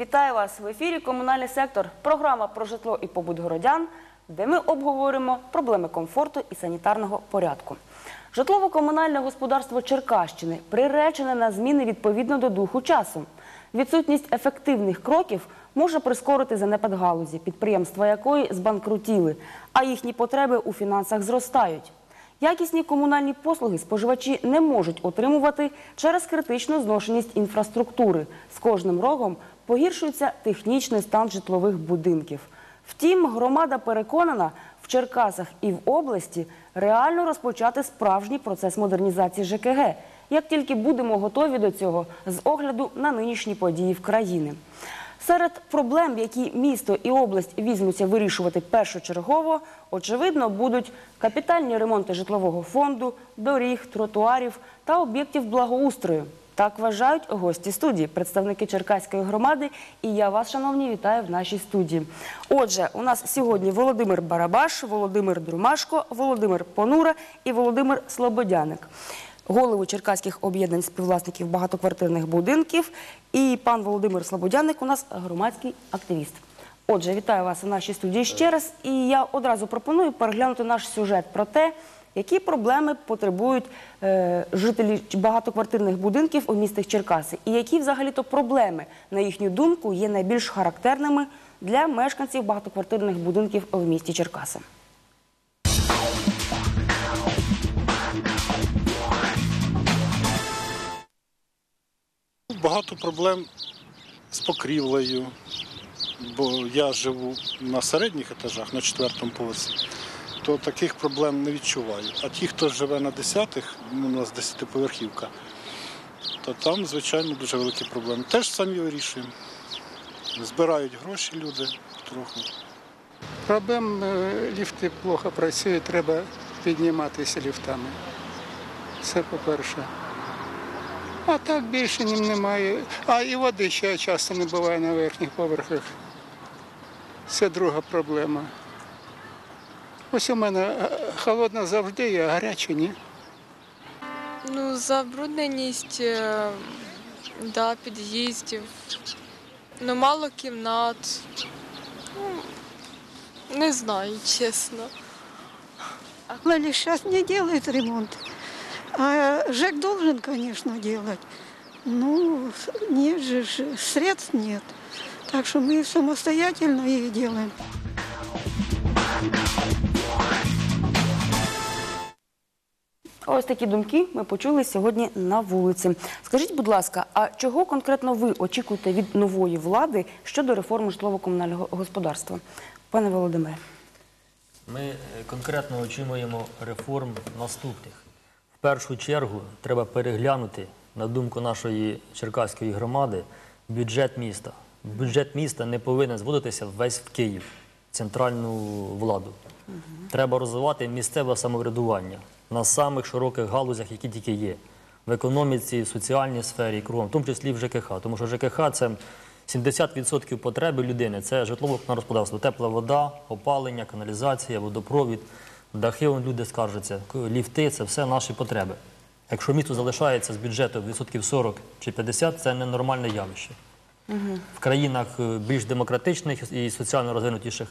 Вітаю вас в ефірі Комунальний сектор. Програма про житло і побут городян, де ми обговоримо проблеми комфорту і санітарного порядку. Житлово-комунальне господарство Черкащини приречене на зміни відповідно до духу часу. Відсутність ефективних кроків може прискорити занепад галузі, підприємства якої збанкрутіли, а їхні потреби у фінансах зростають. Якісні комунальні послуги споживачі не можуть отримувати через критичну зношеність інфраструктури. З кожним роком погіршується технічний стан житлових будинків. Втім, громада переконана, в Черкасах і в області реально розпочати справжній процес модернізації ЖКГ, як тільки будемо готові до цього з огляду на нинішні події в країні. Серед проблем, які місто і область візьмуться вирішувати першочергово, очевидно, будуть капітальні ремонти житлового фонду, доріг, тротуарів та об'єктів благоустрою. Так вважають гості студії, представники Черкаської громади. І я вас, шановні, вітаю в нашій студії. Отже, у нас сьогодні Володимир Барабаш, Володимир Друмашко, Володимир Понура і Володимир Слободяник голови черкаських об'єднань співвласників багатоквартирних будинків. І пан Володимир Слободяник у нас громадський активіст. Отже, вітаю вас у нашій студії ще раз. І я одразу пропоную переглянути наш сюжет про те, які проблеми потребують е, жителі багатоквартирних будинків у містах Черкаси, і які взагалі-то проблеми, на їхню думку, є найбільш характерними для мешканців багатоквартирних будинків в місті Черкаси. Багато проблем з покрівлею, бо я живу на середніх етажах, на четвертому поверсі, то таких проблем не відчуваю. А ті, хто живе на десятих, ну, у нас десятиповерхівка, то там, звичайно, дуже великі проблеми. Теж самі вирішуємо. Збирають гроші люди трохи. Проблем е, ліфти плохо працюють, треба підніматися ліфтами. Це по-перше. А так більше ним немає. А і води ще часто не буває на верхніх поверхах. Це друга проблема. Ось у мене е, холодна завжди а гаряча ні. Ну, забрудненість е, да, під'їздів. Ну, мало кімнат. Ну, не знаю, чесно. Лали сейчас не делает ремонт. А ЖЭК должен, конечно, делать. Ну, нет же, ж- средств нет. Так что мы самостоятельно их делаем. Ось такі думки ми почули сьогодні на вулиці. Скажіть, будь ласка, а чого конкретно ви очікуєте від нової влади щодо реформи житлово-комунального господарства? Пане Володимире. Ми е, конкретно очікуємо реформ наступних. В першу чергу треба переглянути, на думку нашої черкаської громади, бюджет міста. Бюджет міста не повинен зводитися весь в Київ, центральну владу. Треба розвивати місцеве самоврядування на самих широких галузях, які тільки є. В економіці, в соціальній сфері, кругом, в тому числі в ЖКХ. Тому що ЖКХ це 70% потреби людини. Це житлово господарство, тепла вода, опалення, каналізація, водопровід, дахи, вон люди скаржаться, ліфти це все наші потреби. Якщо місто залишається з бюджету відсотків 40 чи 50, це ненормальне явище. В країнах е, більш демократичних і соціально розвинутіших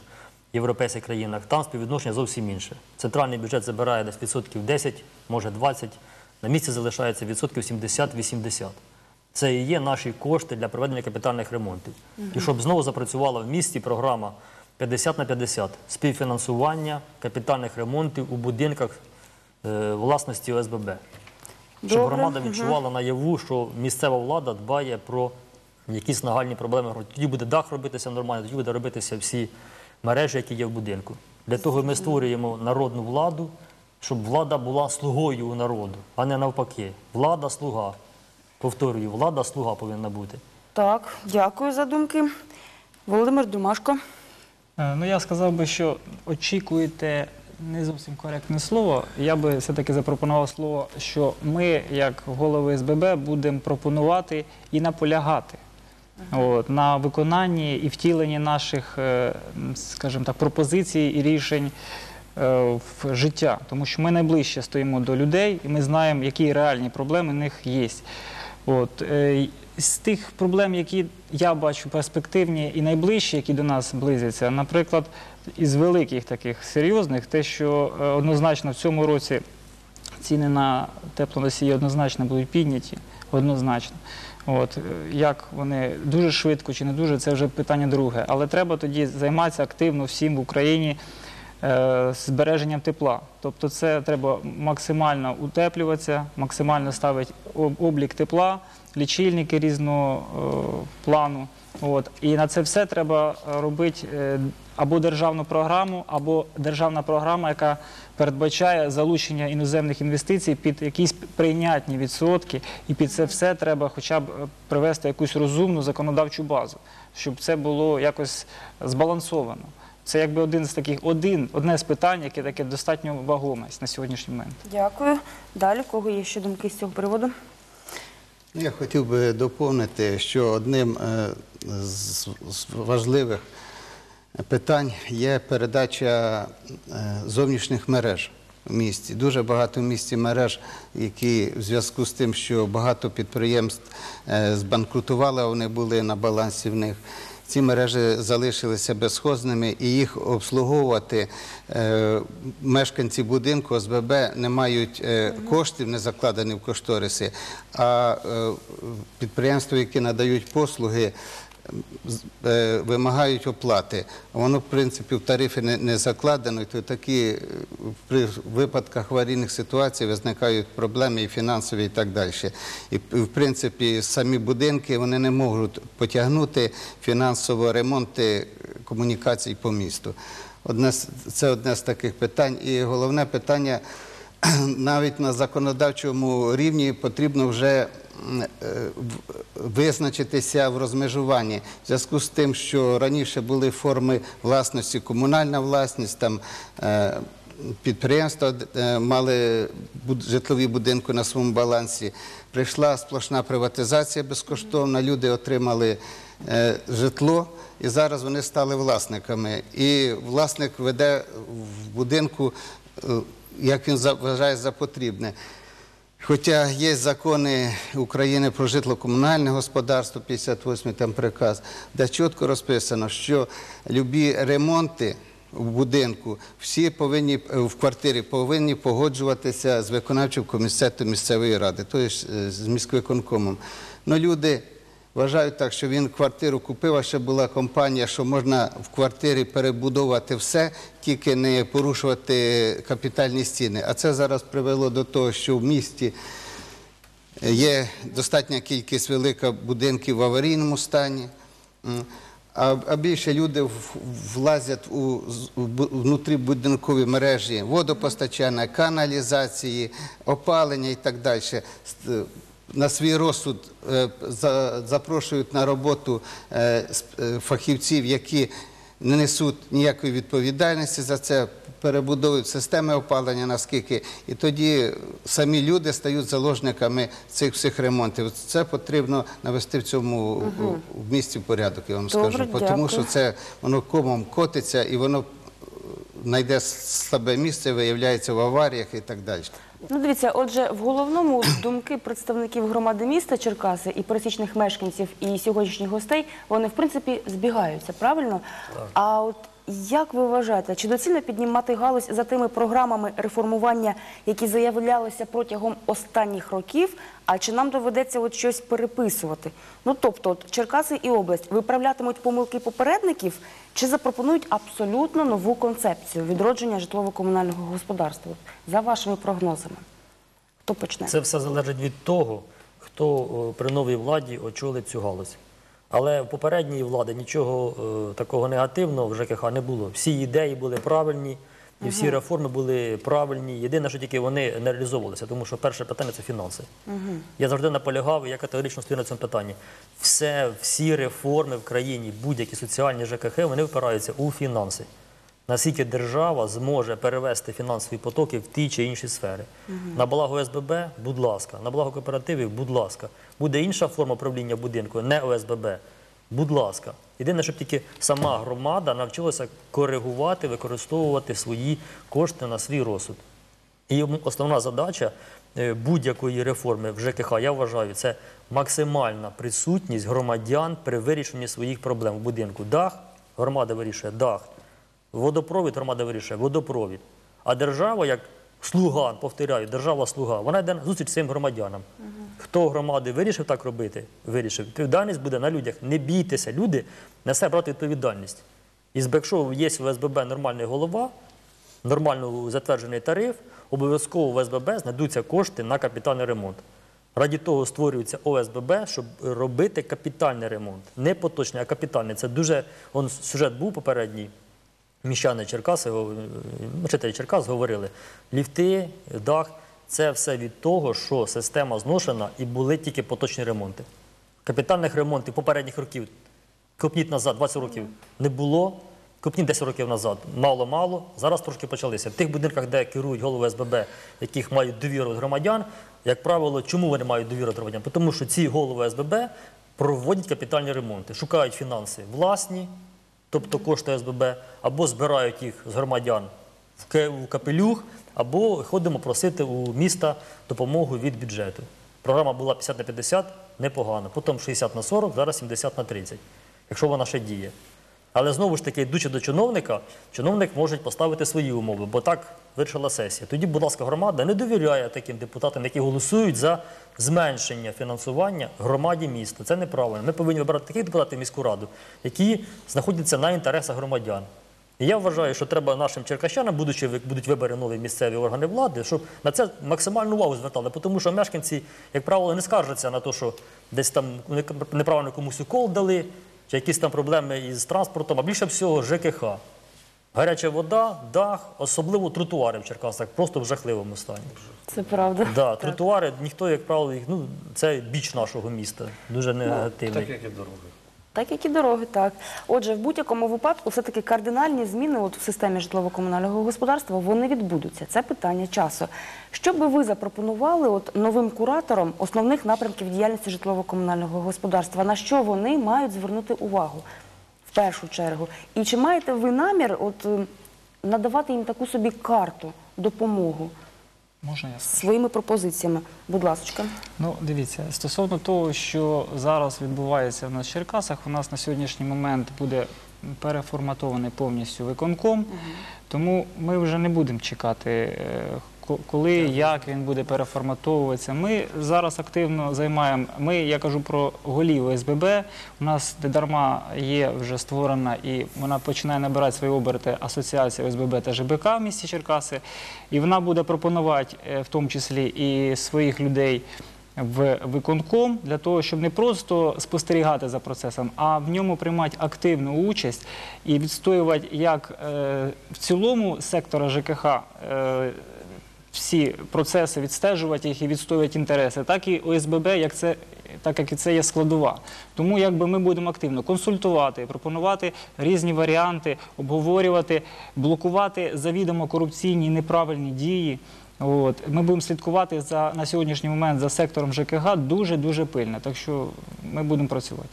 європейських країнах там співвідношення зовсім інше. Центральний бюджет забирає десь відсотків 10, може 20, на місці залишається відсотків 70-80. Це і є наші кошти для проведення капітальних ремонтів. І щоб знову запрацювала в місті програма 50 на 50 співфінансування капітальних ремонтів у будинках е, власності ОСББ. Щоб громада відчувала наяву, що місцева влада дбає про якісь нагальні проблеми. Тоді буде дах робитися нормально, тоді буде робитися всі мережі, які є в будинку. Для того ми створюємо народну владу, щоб влада була слугою у народу, а не навпаки. Влада слуга. Повторюю, влада слуга повинна бути. Так, дякую за думки. Володимир Думашко. Е, Ну, я сказав би, що очікуєте не зовсім коректне слово. Я би все-таки запропонував слово, що ми, як голови СББ, будемо пропонувати і наполягати от, на виконанні і втіленні наших, е, скажімо так, пропозицій і рішень е, в життя. Тому що ми найближче стоїмо до людей і ми знаємо, які реальні проблеми в них є. От, е, з тих проблем, які я бачу перспективні і найближчі, які до нас близяться, наприклад, із великих таких серйозних, те, що однозначно в цьому році ціни на теплоносії однозначно будуть підняті, однозначно. От, е, як вони дуже швидко чи не дуже, це вже питання друге. Але треба тоді займатися активно всім в Україні е, збереженням тепла. Тобто це треба максимально утеплюватися, максимально ставити облік тепла, лічильники різного е, плану. От. І на це все треба робити е, або державну програму, або державна програма, яка передбачає залучення іноземних інвестицій під якісь прийнятні відсотки, і під це все треба хоча б е, привести якусь розумну законодавчу базу, щоб це було якось збалансовано. Це якби один з таких, один, одне з питань, яке таке достатньо вагоме на сьогоднішній момент. Дякую. Далі, кого є ще думки з цього приводу? Ну, Я хотів би доповнити, що одним е, з з важливих питань є передача е, зовнішніх мереж в місті. Дуже багато в місті мереж, які в зв'язку з тим, що багато підприємств е, збанкрутували, вони були на балансі в них. Ці мережі залишилися безхозними і їх обслуговувати е, мешканці будинку ОСББ не мають коштів, не закладені в кошториси, а підприємства, які надають послуги, вимагають оплати. Воно, в принципі, в тарифи не, закладено, і то такі е, при випадках аварійних ситуацій визникають проблеми і фінансові, і так далі. І, в принципі, самі будинки вони не можуть потягнути фінансово ремонти комунікацій по місту. Це одне з таких питань. І головне питання навіть на законодавчому рівні потрібно вже е, визначитися в розмежуванні. В зв'язку з тим, що раніше були форми власності, комунальна власність, там е, підприємства е, мали житлові будинки на своєму балансі. Прийшла сплошна приватизація безкоштовна, люди отримали е, житло. І зараз вони стали власниками. І власник веде в будинку, е, як він вважає за потрібне. Хоча є закони України про житло-комунальне господарство, 58 там приказ, де чітко розписано, що любі ремонти в будинку всі повинні е, в квартирі повинні погоджуватися з виконавчим комітетом місцевої ради, тобто з міськвиконкомом. Ну люди вважають так, що він квартиру купив, а ще була компанія, що можна в квартирі перебудовувати все, тільки не порушувати капітальні стіни. А це зараз привело до того, що в місті є достатня кількість велика будинків в аварійному стані. А, більше люди влазять у внутрібудинкові мережі водопостачання, каналізації, опалення і так далі. На свій розсуд е, запрошують на роботу е, е, фахівців, які не несуть ніякої відповідальності за це, перебудовують системи опалення наскільки, і тоді самі люди стають заложниками цих всіх ремонтів. Це потрібно навести в цьому в місті порядок, я вам Добре, скажу. дякую. Тому що це воно комом котиться і воно знайде слабе місце, виявляється в аваріях і так далі. Ну, дивіться, отже, в головному думки представників громади міста Черкаси і пересічних мешканців і сьогоднішніх гостей, вони в принципі збігаються, правильно? А от як ви вважаєте, чи доцільно піднімати галузь за тими програмами реформування, які заявлялися протягом останніх років? А чи нам доведеться от щось переписувати? Ну тобто, от Черкаси і область виправлятимуть помилки попередників, чи запропонують абсолютно нову концепцію відродження житлово-комунального господарства? За вашими прогнозами, хто почне? Це все залежить від того, хто при новій владі очолить цю галузь. Але в попередній влади нічого е, такого негативного в ЖКХ не було. Всі ідеї були правильні, і всі реформи були правильні. Єдине, що тільки вони не реалізовувалися, тому що перше питання це фінанси. Я завжди наполягав, і я категорично стою на цьому питанні. Все, всі реформи в країні, будь-які соціальні ЖКХ, вони впираються у фінанси. Наскільки держава зможе перевести фінансові потоки в ті чи інші сфери. На благо ОСББ, будь ласка, на благо кооперативів, будь ласка. Буде інша форма правління будинку, не ОСББ. Будь ласка. Єдине, щоб тільки сама громада навчилася коригувати, використовувати свої кошти на свій розсуд. І основна задача е, будь-якої реформи в ЖКХ, я вважаю, це максимальна присутність громадян при вирішенні своїх проблем в будинку. Дах, громада вирішує дах. Водопровід громада вирішує водопровід. А держава, як слуга, повторяю, держава слуга, вона йде зустріч своїм громадянам. Хто громади вирішив так робити, вирішив. Відповідальність буде на людях. Не бійтеся, люди несе брати відповідальність. І якщо є в СББ нормальний голова, нормально затверджений тариф, обов'язково в СББ знайдуться кошти на капітальний ремонт. Раді того створюється ОСББ, щоб робити капітальний ремонт. Не поточний, а капітальний. Це дуже сюжет був попередній. Міщани Черкаси, жителі Черкас говорили, ліфти, дах це все від того, що система зношена і були тільки поточні ремонти. Капітальних ремонтів попередніх років, копніть назад, 20 років, не було. Копніть 10 років назад. Мало-мало. Зараз трошки почалися. В тих будинках, де керують голови СББ, яких мають довіру громадян, як правило, чому вони мають довіру громадян? Тому що ці голови СББ проводять капітальні ремонти, шукають фінанси власні, тобто кошти СББ, або збирають їх з громадян в капелюх, або ходимо просити у міста допомогу від бюджету. Програма була 50 на 50, непогано. Потім 60 на 40, зараз 70 на 30, якщо вона ще діє. Але знову ж таки, йдучи до чиновника, чиновник може поставити свої умови, бо так вирішила сесія. Тоді, будь ласка, громада не довіряє таким депутатам, які голосують за зменшення фінансування громаді міста. Це неправильно. Ми повинні вибирати таких депутатів в міську раду, які знаходяться на інтересах громадян. І я вважаю, що треба нашим черкащанам, будучи будуть вибори нові місцеві органи влади, щоб на це максимальну увагу звертали. Тому що мешканці, як правило, не скаржаться на те, що десь там не- неправильно комусь укол дали, чи якісь там проблеми із транспортом, а більше всього ЖКХ. Гаряча вода, дах, особливо тротуари в Черкасах, просто в жахливому стані. Це правда. Да, тротуари, ніхто, як правило, їх, ну, це біч нашого міста, дуже негативний. Так, як і дороги, так. які дороги, так Отже, в будь-якому випадку все-таки кардинальні зміни от в системі житлово-комунального господарства вони відбудуться. Це питання часу. Що би ви запропонували от новим кураторам основних напрямків діяльності житлово-комунального господарства? На що вони мають звернути увагу в першу чергу? І чи маєте ви намір от, е, надавати їм таку собі карту, допомогу Можна я скажу? своїми пропозиціями? Будь ласка. Ну, дивіться, стосовно того, що зараз відбувається в нас в Черкасах, у нас на сьогоднішній момент буде переформатований повністю виконком, тому ми вже не будемо чекати, е, коли, як він буде переформатовуватися. Ми зараз активно займаємо, ми, я кажу про голів ОСББ, у нас не дарма є вже створена і вона починає набирати свої оберти Асоціація ОСББ та ЖБК в місті Черкаси, і вона буде пропонувати е, в тому числі і своїх людей в виконком для того, щоб не просто спостерігати за процесом, а в ньому приймати активну участь і відстоювати як е, в цілому сектора ЖКХ. Е, всі процеси відстежувати їх і відстоювати інтереси, так і ОСББ, як це, так як і це є складова. Тому якби ми будемо активно консультувати, пропонувати різні варіанти, обговорювати, блокувати завідомо корупційні неправильні дії. Ми будемо слідкувати за на сьогоднішній момент за сектором ЖКГ дуже дуже пильно. Так що ми будемо працювати.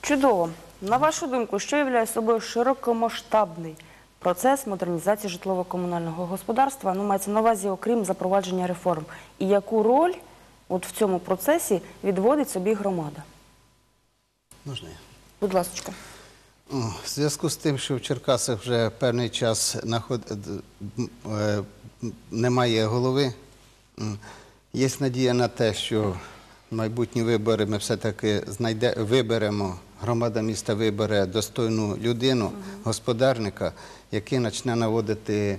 Чудово. На вашу думку, що являє собою широкомасштабний процес модернізації житлово-комунального господарства? Ну, мається на увазі, окрім запровадження реформ. І яку роль от в цьому процесі відводить собі громада? Можна я? Будь ласка. В зв'язку з тим, що в Черкасах вже певний час е, немає голови, є надія на те, що майбутні вибори ми все-таки знайде... виберемо, громада міста вибере достойну людину, господарника, який почне наводити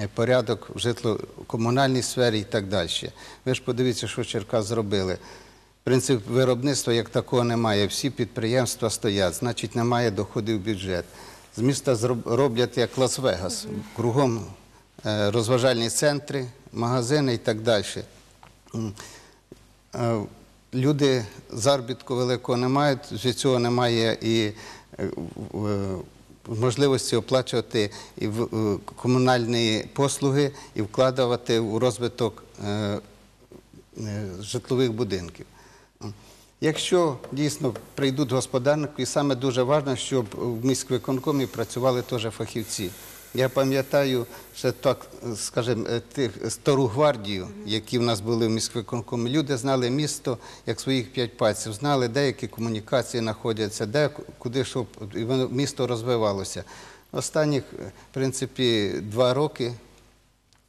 е, порядок в житло-комунальній сфері і так далі. Ви ж подивіться, що Черкас зробили. Принцип виробництва як такого немає. Всі підприємства стоять, значить немає доходів в бюджет. З міста роблять як Лас-Вегас, кругом е, розважальні центри, магазини і так далі. Е, Люди заробітку великого не мають, від цього немає і можливості оплачувати і е, комунальні послуги і вкладувати у розвиток е, е, житлових будинків. Якщо дійсно прийдуть господарники, і саме дуже важливо, щоб в міськвиконкомі працювали теж фахівці. Я пам'ятаю ще так, скажімо, е, тих стару гвардію, які в нас були в міськвиконкомі. Люди знали місто як своїх п'ять пальців, знали, де які комунікації знаходяться, де куди що і воно місто розвивалося. Останніх, е, в принципі, два роки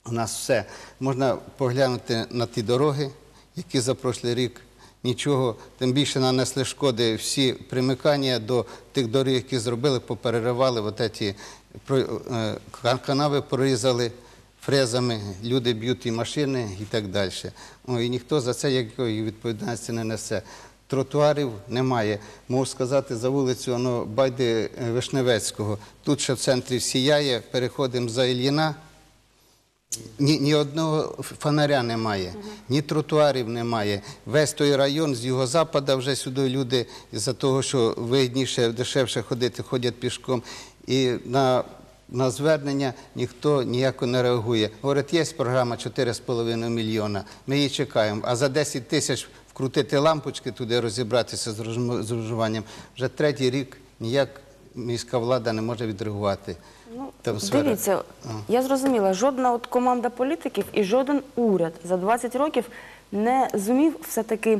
у нас все. Можна поглянути на ті дороги, які за прошлий рік нічого, тим більше нанесли шкоди всі примикання до тих доріг, які зробили, попереривали, от ці е, канави прорізали фрезами, люди б'ють і машини і так далі. І ніхто за це якої відповідальності не несе. Тротуарів немає. Можу сказати, за вулицю воно Байди е, Вишневецького. Тут ще в центрі сіяє, переходимо за Ільїна. Ні, ні одного фонаря немає, ні тротуарів немає. Весь той район з юго-запада вже сюди люди із-за того, що вигідніше, дешевше ходити, ходять пішком. І на, на звернення ніхто ніяко не реагує. Говорить, є програма 4,5 мільйона, ми її чекаємо. А за 10 тисяч вкрутити лампочки туди, розібратися з розживанням. Вже третій рік ніяк міська влада не може відреагувати. Там сфера. Дивіться, я зрозуміла, жодна от команда політиків і жоден уряд за 20 років не зумів все-таки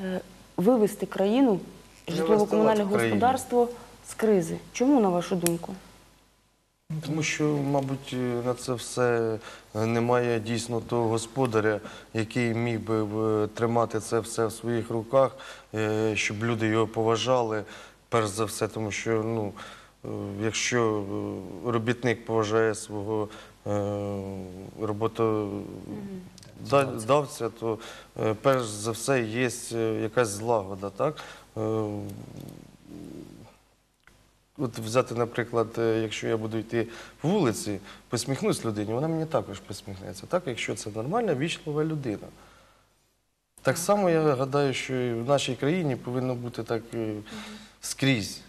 е, вивести країну, житлово-комунальне господарство з кризи. Чому, на вашу думку? Тому що, мабуть, на це все немає дійсно того господаря, який міг би е, тримати це все в своїх руках, е, щоб люди його поважали, перш за все, тому що ну, е, якщо е, робітник поважає свого е, роботодавця, то е, перш за все є е, якась злагода. Так? От взяти, наприклад, е, якщо я буду йти по вулиці, посміхнусь людині, вона мені також посміхнеться. Так, якщо це нормальна, вічлива людина. Так само я гадаю, що і в нашій країні повинно бути так е, скрізь.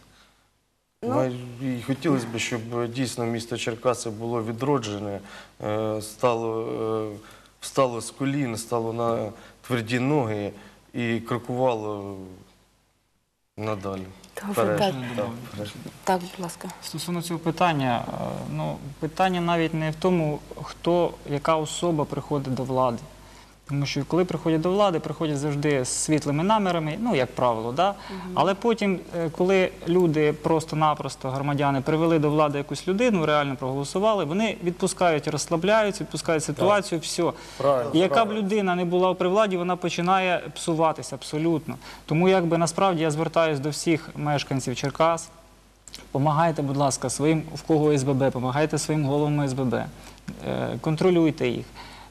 Ну. Май- І хотілося б, щоб е, дійсно місто Черкаси було відроджене, е, стало, е, встало з колін, стало на тверді ноги і крокувало надалі. Добре, так. Так, будь ласка. Стосовно цього питання, е, ну, питання навіть не в тому, хто, яка особа приходить до влади. Тому що коли приходять до влади, приходять завжди з світлими намірами, ну, як правило, да? але потім, е, коли люди просто-напросто, громадяни, привели до влади якусь людину, реально проголосували, вони відпускають, розслабляються, відпускають ситуацію, все. Правильно, І яка б людина не була при владі, вона починає псуватися абсолютно. Тому якби насправді я звертаюся до всіх мешканців Черкас. Помагайте, будь ласка, своїм, в кого СББ, помагайте своїм головам СББ, е, контролюйте їх.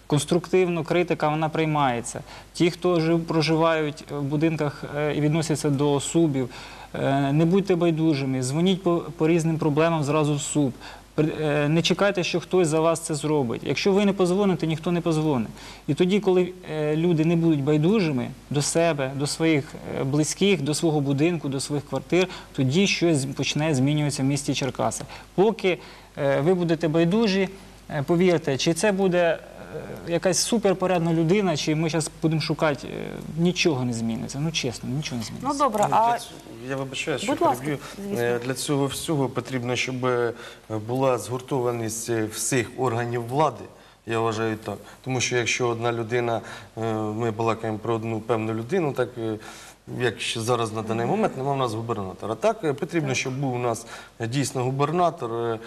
Конструктивно критика вона приймається. Ті, хто жив, проживають в будинках е, і відносяться до субів, е, не будьте байдужими, дзвоніть по, по різним проблемам зразу в суд. Е, Не чекайте, що хтось за вас це зробить. Якщо ви не позвоните, ніхто не позвонить. І тоді, коли е, люди не будуть байдужими до себе, до своїх е, близьких, до свого будинку, до своїх квартир, тоді щось почне змінюватися в місті Черкаси. Поки е, ви будете байдужі, е, повірте, чи це буде е, якась суперпорядна людина, чи ми зараз будемо шукати, е, нічого не зміниться. Ну чесно, нічого не зміниться. Ну добре, Ну, а для Я вибачаю, що Будь ласка, переб'ю. звісно. Е, Для цього всього потрібно, щоб е, була згуртованість е, всіх органів влади. Я вважаю так. Тому що якщо одна людина, е, ми балакаємо про одну певну людину, так е, як ще зараз на даний момент немає у нас губернатора. Так е, потрібно, щоб був у нас е, дійсно губернатор, е, е,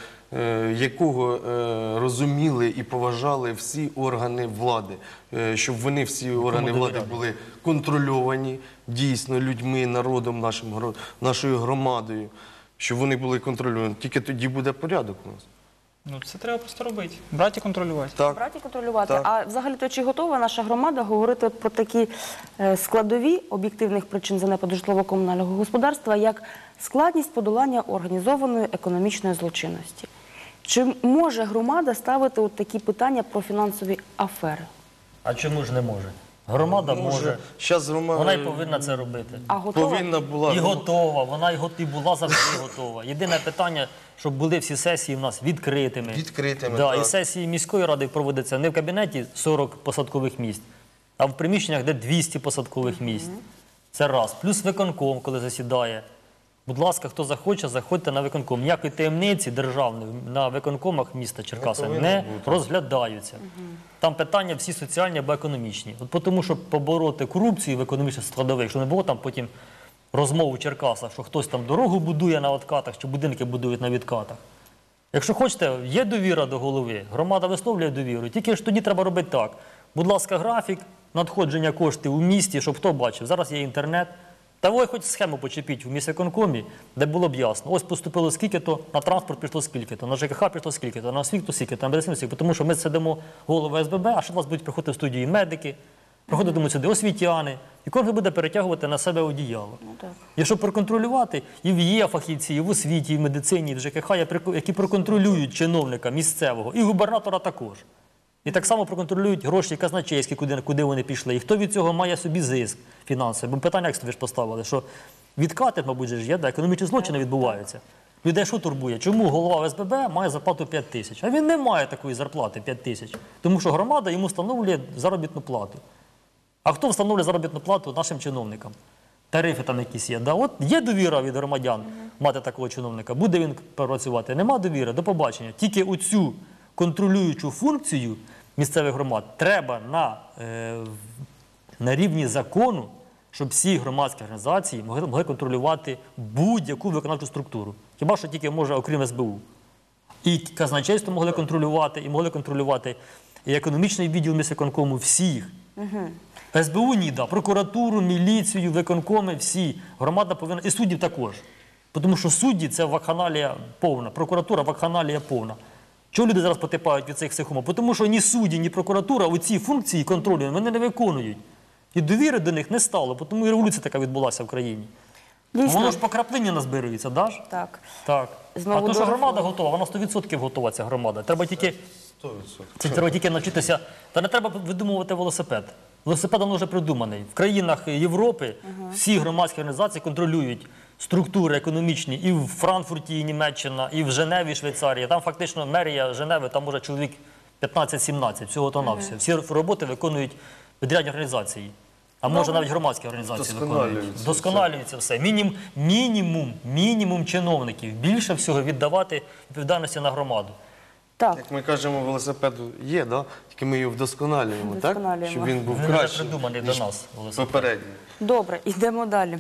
якого е, розуміли і поважали всі органи влади, Е, щоб вони всі органи влади були контрольовані дійсно людьми, народом, нашим, гро- нашою громадою, щоб вони були контрольовані. Тільки тоді буде порядок у нас. Ну це треба просто робити. Брати і контролювати. Так. брати контролювати. Так. А взагалі то чи готова наша громада говорити про такі е, складові об'єктивних причин занепаду житлово-комунального господарства, як складність подолання організованої економічної злочинності? Чи може громада ставити от такі питання про фінансові афери? А чому ж не може? Громада може. Вона й повинна це робити. А готова? повинна була. І готова, вона і го- і була завжди готова. Єдине питання, щоб були всі сесії в нас відкритими. Відкритими, Да, так. І сесії міської ради проводяться не в кабінеті 40 посадкових місць, а в приміщеннях, де 200 посадкових місць. Це раз. Плюс виконком, коли засідає. Будь ласка, хто захоче, заходьте на виконком. Ніякої таємниці державної на виконкомах міста Черкаса не розглядаються. Там питання всі соціальні або економічні. От тому, щоб побороти корупцію в економічних складових, щоб не було там потім розмов у Черкасах, що хтось там дорогу будує на відкатах, чи будинки будують на відкатах. Якщо хочете, є довіра до голови, громада висловлює довіру. Тільки ж тоді треба робити так. Будь ласка, графік надходження коштів у місті, щоб хто бачив. Зараз є інтернет. Та ви хоч схему почепіть в міськвиконкомі, де було б ясно. Ось поступило скільки-то, на транспорт пішло скільки-то, на ЖКХ пішло скільки-то, на освіту скільки-то, на медицину скільки. Тому що ми сидимо голови СББ, а ще до вас будуть приходити в студії медики, приходитимуть сюди освітяни, і кожен буде перетягувати на себе одіяло. так. Якщо проконтролювати, і в є фахівці, і в освіті, і в медицині, і в ЖКХ, які проконтролюють чиновника місцевого, і губернатора також. І так само проконтролюють гроші казначейські, куди, куди вони пішли. І хто від цього має собі зиск фінансовий? Бо питання, як ви ж поставили, що відкати, мабуть, ж є, да, економічні злочини відбуваються. Людей що турбує? Чому голова ОСББ має зарплату 5 тисяч? А він не має такої зарплати 5 тисяч. Тому що громада йому встановлює заробітну плату. А хто встановлює заробітну плату нашим чиновникам? Тарифи там якісь є. Да? От є довіра від громадян мати такого чиновника. Буде він працювати? Нема довіри, до побачення. Тільки оцю контролюючу функцію місцевих громад треба на, е, на рівні закону, щоб всі громадські організації могли, могли контролювати будь-яку виконавчу структуру. Хіба що тільки може, окрім СБУ. І казначейство могли контролювати, і могли контролювати і економічний відділ міськвиконкому всіх. СБУ ні, да. прокуратуру, міліцію, виконкоми, всі. Громада повинна, і суддів також. Тому що судді це вакханалія повна, прокуратура вакханалія повна. Чого люди зараз потипають від цих всіх умов? Тому що ні судді, ні прокуратура у ці функції контролю вони не виконують. І довіри до них не стало, тому і революція така відбулася в країні. Дійсно. Воно ж по краплині назбирується, да? Так. Так. Знову а то, що громада готова, вона 100% готова ця громада. Треба тільки, 100%. це треба тільки навчитися. Та не треба видумувати велосипед. Велосипед давно вже придуманий. В країнах Європи всі громадські організації контролюють структури економічні і в Франкфурті, і Німеччина, і в Женеві, Швейцарія. Там фактично мерія Женеви, там може чоловік 15-17, всього то на все. Всі роботи виконують відрядні організації. А може навіть громадські організації виконують. Вдосконалюється Вдосконалюється все. Мінімум, мінімум, мінімум чиновників. Більше всього віддавати відповідальності на громаду. Так. Як ми кажемо, велосипеду є, да? тільки ми його вдосконалюємо, так? Вдосконалюємо. Щоб він був Він вже кращий, придуманий до ніж нас, велосипед. попередній. Добре, йдемо далі.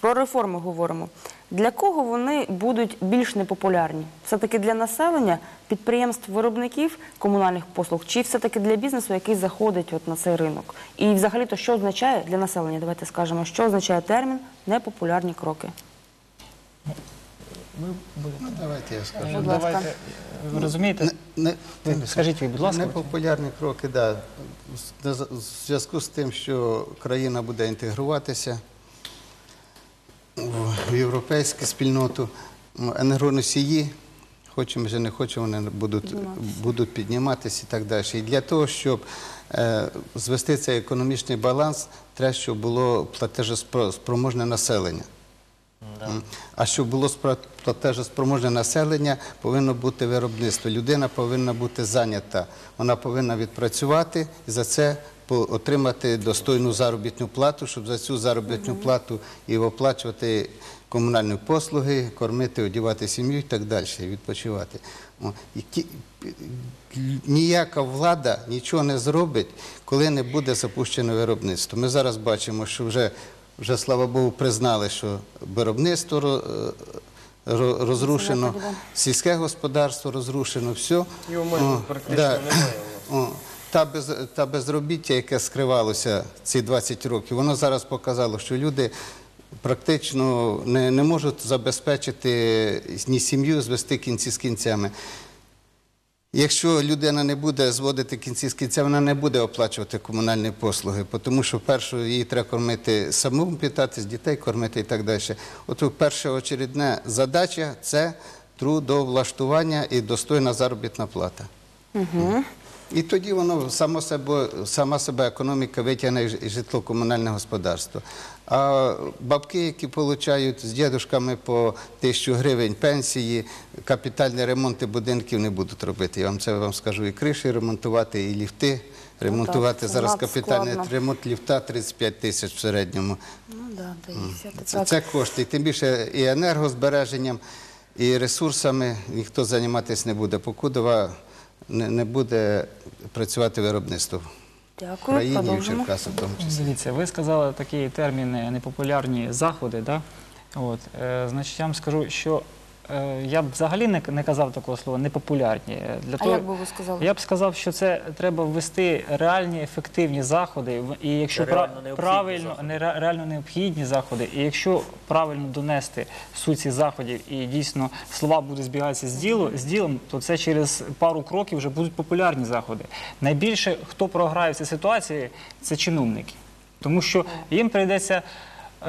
Про реформи говоримо. Для кого вони будуть більш непопулярні? Все-таки для населення, підприємств, виробників комунальних послуг, чи все-таки для бізнесу, який заходить от на цей ринок? І взагалі-то що означає для населення? Давайте скажемо, що означає термін непопулярні кроки. Ну, давайте я скажу. Будь ласка. Давайте, ви розумієте? Не, Ви скажіть ви, будь ласка. Непопулярні кроки, да. З- з- В зв'язку з тим, що країна буде інтегруватися в європейську спільноту, енергоносії, хочемо чи не хочемо, вони будуть, будуть підніматися і так далі. І для того, щоб е, звести цей економічний баланс, треба, щоб було платежеспроможне населення. А щоб було платежеспроможне населення, повинно бути виробництво. Людина повинна бути зайнята. Вона повинна відпрацювати і за це отримати достойну заробітну плату, щоб за цю заробітну плату і оплачувати комунальні послуги, кормити, одягати сім'ю і так далі, відпочивати. Ніяка влада нічого не зробить, коли не буде запущено виробництво. Ми зараз бачимо, що вже, вже слава Богу, признали, що виробництво ро- ро- розрушено, сільське господарство розрушено, все. Його майже О, практично да. немає Та, без, та безробіття, яке скривалося ці 20 років, воно зараз показало, що люди практично не, не можуть забезпечити ні сім'ю, звести кінці з кінцями. Якщо людина не буде зводити кінці з кінця, вона не буде оплачувати комунальні послуги, тому що першу її треба кормити самому питатись, дітей кормити і так далі. От перша очередна задача це трудовлаштування і достойна заробітна плата. Угу. І тоді воно само себе, сама себе економіка витягне і житлово-комунальне господарство. А бабки, які отримують з дідушками по тисячу гривень пенсії, капітальні ремонти будинків не будуть робити. Я вам це вам скажу, і криші ремонтувати, і ліфти ремонтувати. це Зараз капітальний складно. ремонт ліфта 35 тисяч в середньому. Ну да, дається. Це, це кошти. І тим більше і енергозбереженням, і ресурсами ніхто займатися не буде. Покудова не, не буде працювати виробництво в Дякую, країні і в продовжимо. Черкасах в тому числі. Дивіться, ви сказали такі терміни непопулярні заходи. Да? От, е, значить, я вам скажу, що я б взагалі не, не казав такого слова непопулярні. Е, Для А як би ви сказали? Я б сказав, що це треба ввести реальні ефективні заходи, і якщо Реально необхідні правильно заходи. не реально необхідні заходи, і якщо правильно донести суть цих заходів і дійсно слова будуть збігатися з ділом, то це через пару кроків вже будуть популярні заходи. Найбільше хто програє в цій ситуації, це чиновники, тому що їм прийдеться.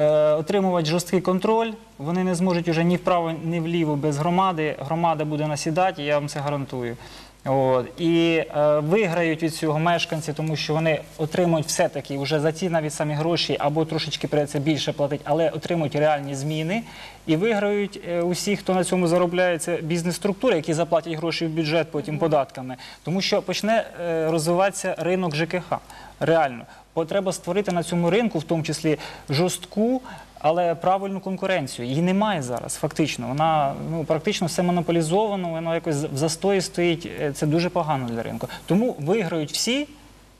Е, Отримувати жорсткий контроль, вони не зможуть уже ні вправо, ні вліво без громади. Громада буде насідати, я вам це гарантую. От. І е, виграють від цього мешканці, тому що вони отримують все-таки вже за ті навіть самі гроші, або трошечки придеться більше платити, але отримують реальні зміни. І виграють е, усі, хто на цьому заробляє, це бізнес-структури, які заплатять гроші в бюджет потім податками. Тому що почне е, розвиватися ринок ЖКХ. Реально. Бо треба створити на цьому ринку, в тому числі жорстку, але правильну конкуренцію. Її немає зараз, фактично. Вона ну, практично все монополізовано, воно якось в застої стоїть. Е, Це дуже погано для ринку. Тому виграють всі,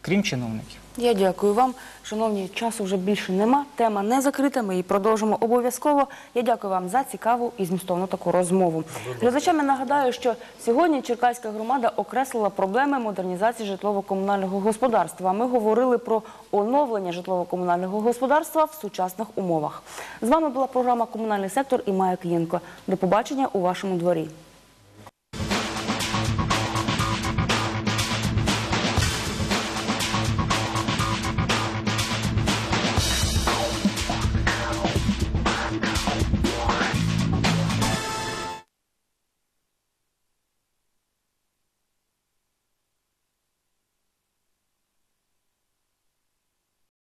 крім чиновників. Я дякую вам. Шановні, часу вже більше нема. Тема не закрита. Ми її продовжимо обов'язково. Я дякую вам за цікаву і змістовну таку розмову. Глядачам я нагадаю, що сьогодні Черкаська громада окреслила проблеми модернізації житлово-комунального господарства. Ми говорили про оновлення житлово-комунального господарства в сучасних умовах. З вами була програма Комунальний сектор і Майя Клінко. До побачення у вашому дворі.